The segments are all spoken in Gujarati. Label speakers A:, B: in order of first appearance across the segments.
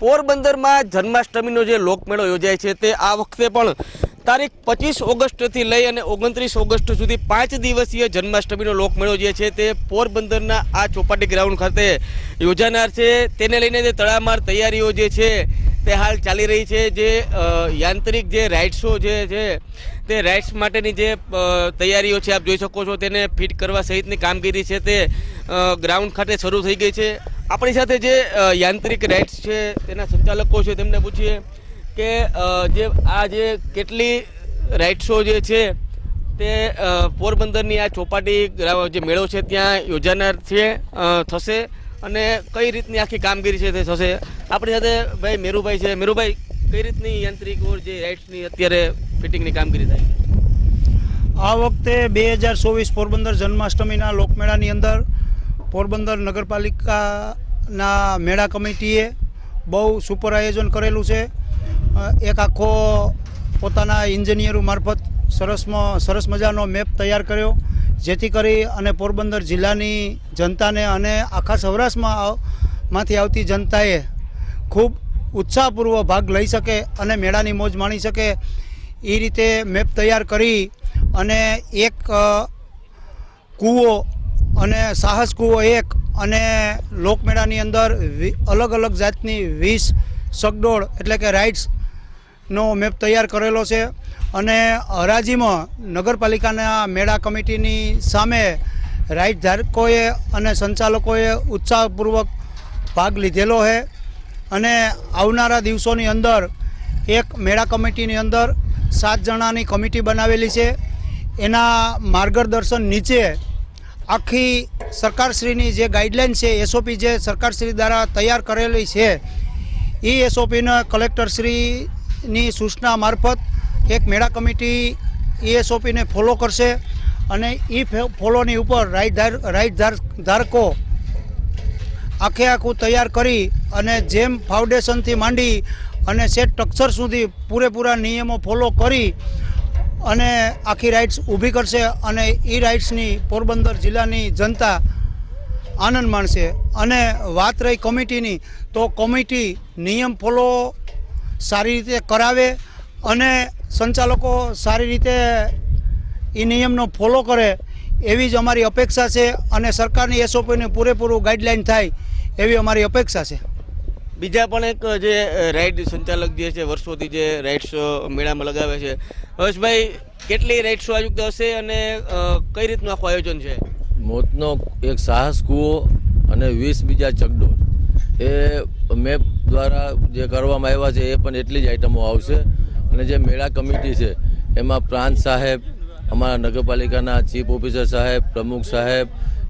A: પોરબંદરમાં જન્માષ્ટમીનો જે લોકમેળો યોજાય છે તે આ વખતે પણ તારીખ પચીસ ઓગસ્ટથી લઈ અને ઓગણત્રીસ ઓગસ્ટ સુધી પાંચ દિવસીય જન્માષ્ટમીનો લોકમેળો જે છે તે પોરબંદરના આ ચોપાટી ગ્રાઉન્ડ ખાતે યોજાનાર છે. તેને લઈને જે તડામાર તૈયારીઓ જે છે તે હાલ ચાલી રહી છે. જે યાંત્રિક જે રાઇડ્સો જે છે તે રાઇડ્સ માટેની જે તૈયારીઓ છે, આપ જોઈ શકો છો. તેને ફિટ કરવા સહિતની કામગીરી છે તે ગ્રાઉન્ડ ખાતે શરૂ થઈ ગઈ છે. આપણી સાથે જે યાંત્રિક રાઇડ્સ છે, તેના સંચાલકો છે, તેમને પૂછીએ કે જે, આ જે કેટલી રાઇડ્સો જે છે, તે પોરબંદરની આ ચોપાટી જે મેળો છે, ત્યાં યોજાનાર છે થશે અને કઈ રીતની આખી કામગીરી છે, તે થશે. આપણી સાથે ભાઈ મેરુભાઈ છે. મેરુભાઈ, કઈ રીતની યાંત્રિક ઓર જે રાઇડ્સની અત્યારે ફિટિંગની કામગીરી થાય
B: આ વખતે બે હજાર ચોવીસ પોરબંદર જન્માષ્ટમીના લોકમેળાની અંદર પોરબંદર નગરપાલિકાના મેળા કમિટીએ બહુ સુપર આયોજન કરેલું છે. એક આખો પોતાના એન્જિનિયરો મારફત સરસમાં સરસ મજાનો મેપ તૈયાર કર્યો. જેથી કરી અને પોરબંદર જિલ્લાની જનતાને અને આખા સૌરાષ્ટ્રમાં માંથી આવતી જનતાએ ખૂબ ઉત્સાહપૂર્વક ભાગ લઈ શકે અને મેળાની મોજ માણી શકે એ રીતે મેપ તૈયાર કરી અને એક કૂવો અને સાહસ કૂવો એક અને લોકમેળાની અંદર અલગ અલગ જાતની વીસ સગડોળ એટલે કે રાઇડ્સનો મેપ તૈયાર કરેલો છે અને હરાજીમાં નગરપાલિકાના મેળા કમિટીની સામે રાઇડ ધારકોએ અને સંચાલકોએ ઉત્સાહપૂર્વક ભાગ લીધેલો છે અને આવનારા દિવસોની અંદર એક મેળા કમિટીની અંદર સાત જણાની કમિટી બનાવેલી છે. એના માર્ગદર્શન નીચે આખી સરકારશ્રીની જે ગાઈડલાઇન છે એસઓપી જે સરકારશ્રી દ્વારા તૈયાર કરેલી છે, એ એસઓપીને કલેક્ટરશ્રીની સૂચના મારફત એક મેળા કમિટી એ એસઓપીને ફોલો કરશે અને એ ફોલોની ઉપર રાઈડ ધાર, ધારકો આખે આખું તૈયાર કરી અને જેમ ફાઉન્ડેશનથી માંડી અને સેટ સ્ટ્રક્ચર સુધી પૂરેપૂરા નિયમો ફોલો કરી અને આખી રાઇડ્સ ઊભી કરશે અને એ રાઇડ્સની પોરબંદર જિલ્લાની જનતા આનંદ માણશે. અને વાત રહી કમિટીની, તો કમિટી નિયમ ફોલો સારી રીતે કરાવે અને સંચાલકો સારી રીતે એ નિયમનો ફોલો કરે એવી જ અમારી અપેક્ષા છે અને સરકારની એસઓપીને પૂરેપૂરું ગાઈડલાઈન થાય એવી અમારી અપેક્ષા છે.
A: બીજા પણ એક જે રાઇડ સંચાલક જે છે, વર્ષોથી જે રાઇડ્સ મેળામાં લગાવે છે. હર્ષભાઈ, કેટલી રાઇડ્સો આયુક્ત હશે અને કઈ રીતનું આખું આયોજન છે?
C: મોતનો એક સાહસ કૂવો અને વીસ બીજા ચકડોળ. એ મેપ દ્વારા જે કરવામાં આવ્યા છે, એ પણ એટલી જ આઈટમો આવશે. અને જે મેળા કમિટી છે, એમાં પ્રાંત સાહેબ, અમારા નગરપાલિકાના ચીફ ઓફિસર સાહેબ, પ્રમુખ સાહેબ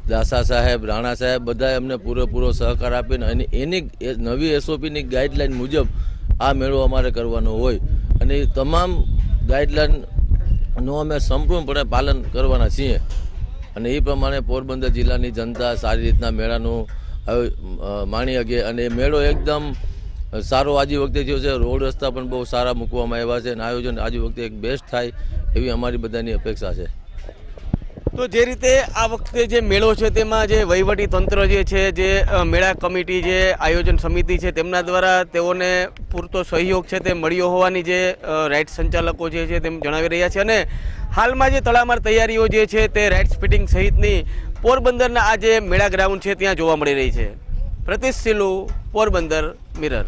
C: દાસા સાહેબ, રાણા સાહેબ બધાએ અમને પૂરેપૂરો સહકાર આપીને અને એની નવી એસઓપીની ગાઈડલાઈન મુજબ આ મેળો અમારે કરવાનો હોય. અને એ તમામ ગાઈડલાઈનનું અમે સંપૂર્ણપણે પાલન કરવાના છીએ. અને એ પ્રમાણે પોરબંદર જિલ્લાની જનતા સારી રીતના મેળાનું માણી શકે અને મેળો એકદમ સારો આજે વખતે થયો છે. રોડ રસ્તા પણ બહુ સારા મૂકવામાં આવ્યા છે અને આયોજન આજે વખતે એક બેસ્ટ થાય એવી અમારી બધાની અપેક્ષા છે.
A: તો જે રીતે આ વખતે જે મેળો છે તેમાં જે વહીવટી તંત્ર જે છે જે મેળા કમિટી જે આયોજન સમિતિ છે તેમના દ્વારા તેઓને પૂરતો સહયોગ છે તે મળ્યો હોવાની જે અ, રાઇડ સંચાલકો જે છે તેમ જણાવી રહ્યા છે. અને હાલમાં જે તળામાર તૈયારીઓ જે છે તે રાઇડ્સ ફિટિંગ સહિતની પોરબંદરના આ જે મેળા ગ્રાઉન્ડ છે ત્યાં જોવા મળી રહી છે. પ્રતિશ પોરબંદર મિરર.